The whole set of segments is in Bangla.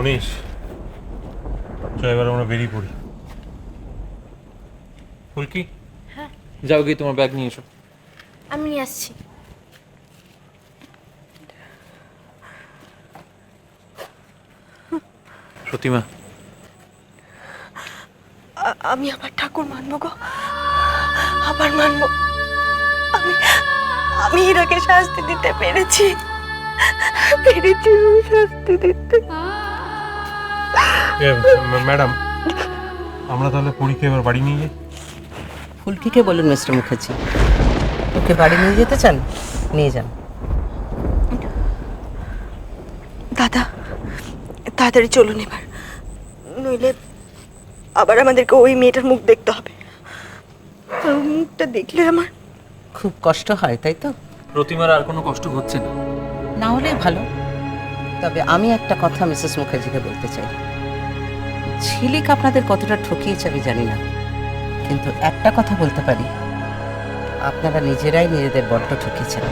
মনীষ চ এবার আমরা বেরিয়ে পড়ি। ফুলকি? হ্যাঁ। যাও গিয়ে তোমার ব্যাগ নিয়ে এসো। আমি নিয়ে আসছি। সতীমা। আমি আমার ঠাকুর মানবো গো। আবার মানবো। আমি আমি ইরাকে শাস্তি দিতে পেরেছি। পেরেছি শাস্তি দিতে। ম্যাডাম আমরা তাহলে পরীকে এবার বাড়ি নিয়ে যাই। ফুলকিকে বলুন মিস্টার মুখার্জি। ওকে বাড়ি নিয়ে যেতে চান? নিয়ে যান। দাদা তাড়াতাড়ি চলুন এবার। নইলে আবার আমাদেরকে ওই মেয়েটার মুখ দেখতে হবে। আর ওর মুখটা দেখলে আমার খুব কষ্ট হয় তাই তো? প্রতিমার আর কোনো কষ্ট হচ্ছে না। না হলে ভালো। তবে আমি একটা কথা মিসেস মুখার্জিকে বলতে চাই। ঝিলিক আপনাদের কতটা ঠকিয়েছে আমি জানি না। কিন্তু একটা কথা বলতে পারি আপনারা নিজেরাই নিজেদের বড্ড ঠকিয়েছেন।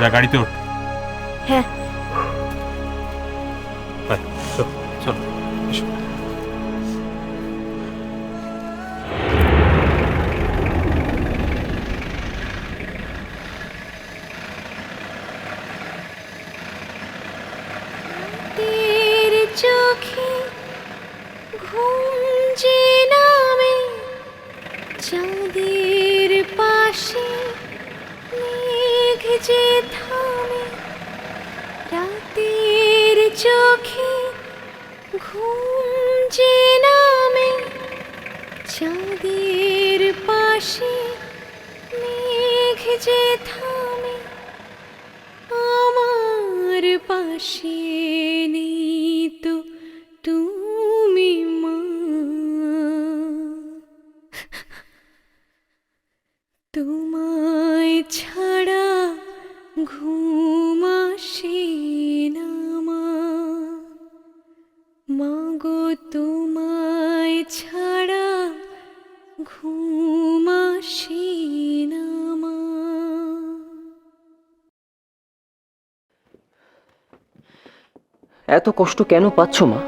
যা গাড়িতে ওঠ। হ্যাঁ। বাই, চল। এসো। চাঁদের পাশে মেঘ যে থামে, রাতের চোখে ঘুম যে নামে, চাঁদের পাশে মেঘ যে থামে, আমার পাশে নেই তো তুমি। তোমায় ছাড়া ঘুম আসে না মা। মাগো তোমায় ছাড়া ঘুম আসে না মা। এত কষ্ট কেন পাচ্ছ মা?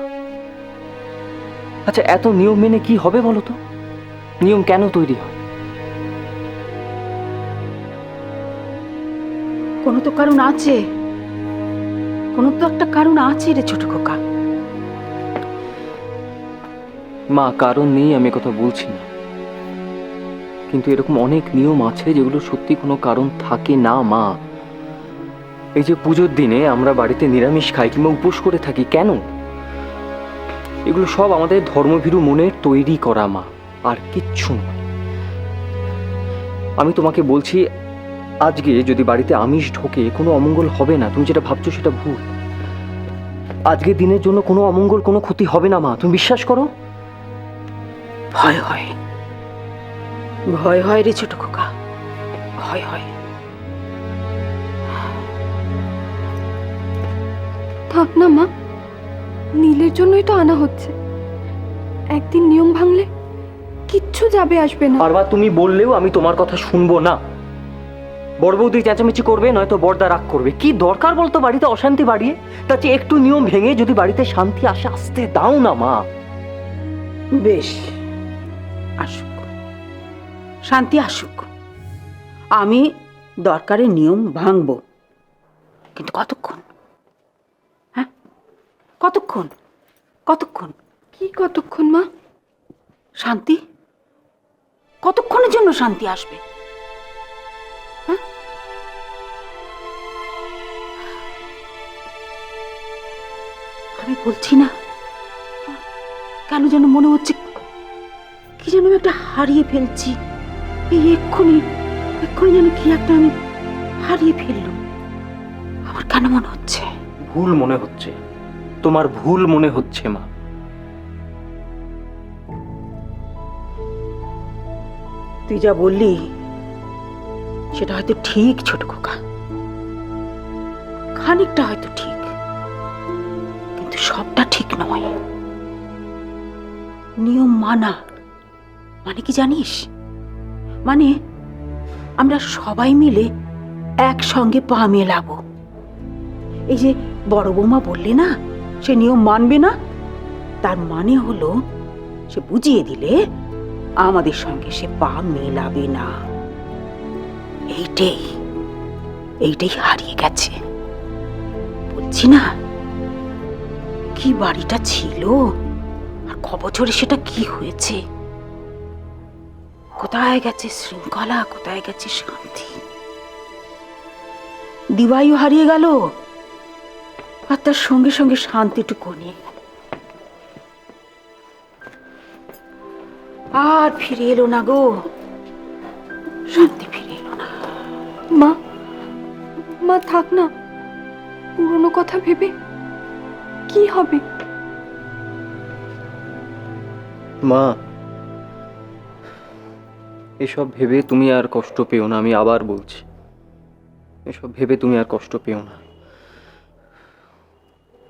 আচ্ছা এত নিয়ম মেনে কি হবে বলো তো? নিয়ম কেন তৈরি হয়? কোনো তো কারণ আছে। কোনো তো একটা কারণ আছে রে ছোট খোকা। মা, কারণ নেই, আমি কথা বলছি না। কিন্তু এরকম অনেক নিয়ম আছে যেগুলো সত্যি কোনো কারণ থাকে না, মা। এই যে পুজোর দিনে আমরা বাড়িতে নিরামিষ খাই কিংবা উপোস করে থাকি, কেন? এগুলো সব আমাদের ধর্মভীরু মনের তৈরি করা, মা, আর কিচ্ছু না আমি তোমাকে বলছি আজকে যদি বাড়িতে আমিষ ঢোকে কোনো অমঙ্গল হবে না। তুমি যেটা ভাবছ সেটা ভুল। আজকে দিনের জন্য কোনো অমঙ্গল কোনো ক্ষতি হবে না মা। তুমি বিশ্বাস করো? ভয় হয়। ভয় হয় রে ছোট খোকা। ভয় হয়। থাক না মা। নীলের জন্যই তো আনা হচ্ছে। একদিন নিয়ম ভাঙলে কিচ্ছু যাবে আসবে না। বারবার তুমি বললেও আমি তোমার কথা শুনব না। বড় বৌদি চেঁচামেচি করবে নয়তো বড়দা রাগ করবে। কি দরকার বলতো বাড়িতে অশান্তি বাড়িয়ে? তার চেয়ে একটু নিয়ম ভেঙে যদি বাড়িতে শান্তি আসে আসতে দাও না মা। বেশ আসুক। শান্তি আসুক। আমি দরকারে নিয়ম ভাঙব। কিন্তু কতক্ষণ? হ্যাঁ? কতক্ষণ? কতক্ষণ? কি কতক্ষণ মা? শান্তি? কতক্ষণের জন্য শান্তি আসবে? আমি বলছি না। কেন যেন মনে হচ্ছে কি যেন আমি একটা হারিয়ে ফেলছি। এই এক্ষুনি এক্ষুনি যেন কি একটা আমি হারিয়ে ফেললুম। আমার কেন মনে হচ্ছে? ভুল মনে হচ্ছে। তোমার ভুল মনে হচ্ছে মা। তুই যা বললি সেটা হয়তো ঠিক, ছোট খোকা। খানিকটা হয়তো ঠিক, কিন্তু সবটা ঠিক নয়। নিয়ম মানা মানে কি জানিস? মানে আমরা সবাই মিলে একসঙ্গে পা মেলাবো। এই যে বড় বৌমা বললে না, সে নিয়ম মানবে না, তার মানে হলো সে বুঝিয়ে দিলে আমাদের সঙ্গে সে পা মেলাবে না। এইটাই এইটাই হারিয়ে গেছে। বলছি না? কি বাড়িটা ছিল? আর সেটা কি হয়েছে? কোথায় গেছে শৃঙ্খলা? কোথায় গেছে শান্তি? হারিয়ে গেল? আর তার সঙ্গে সঙ্গে শান্তিটুকু নিয়ে আর ফিরে এলো না গো। মা থাক না। পুরনো কথা ভেবে কি হবে? মা, এসব ভেবে তুমি আর কষ্ট পেও না, আমি আবার বলছি। এসব ভেবে তুমি আর কষ্ট পেও না।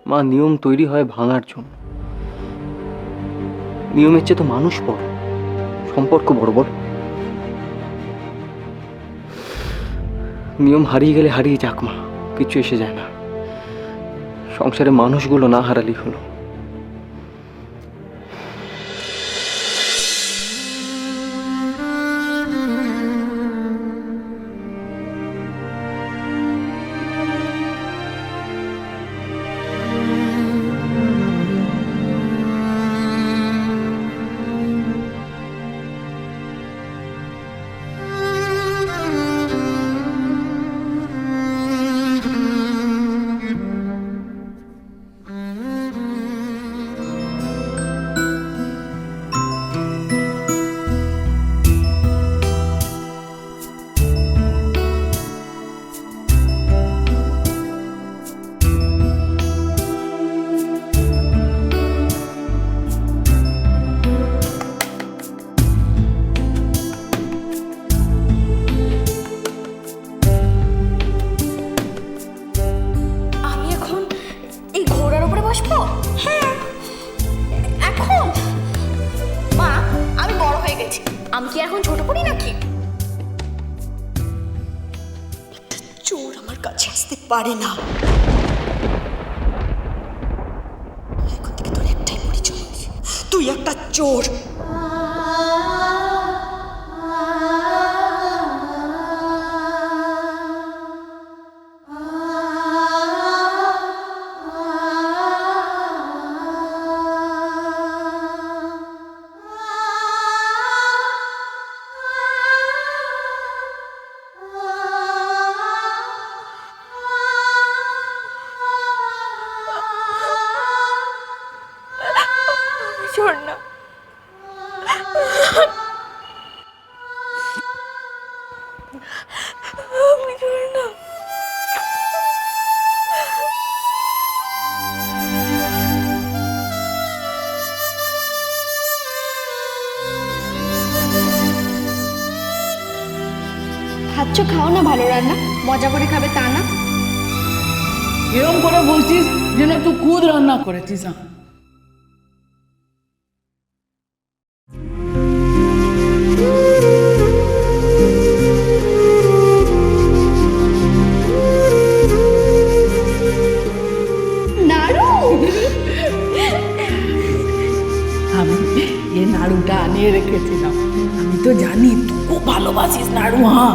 মা, নিয়ম তৈরি হয় ভাঙার জন্য। নিয়মের চেয়ে তো মানুষ বড়। সম্পর্ক বড় বড়। নিয়ম হারিয়ে গেলে হারিয়ে যাক মা, কিছু এসে যায় না। সংসারে মানুষগুলো না হারালেই হলো। কাছে আসতে পারে না। এখন থেকে তোর একটাই পরিচয়। তুই একটা চোর। খাচ্ছ খাও না ভালো রান্না মজা করে খাবে তা না। এরম করে বলছিস যেন তুই খুদ রান্না করেছিস আমি এই নাড়ুটা আনিয়ে রেখেছিলাম। আমি তো জানি তুই খুব ভালোবাসিস নাড়ু হ্যাঁ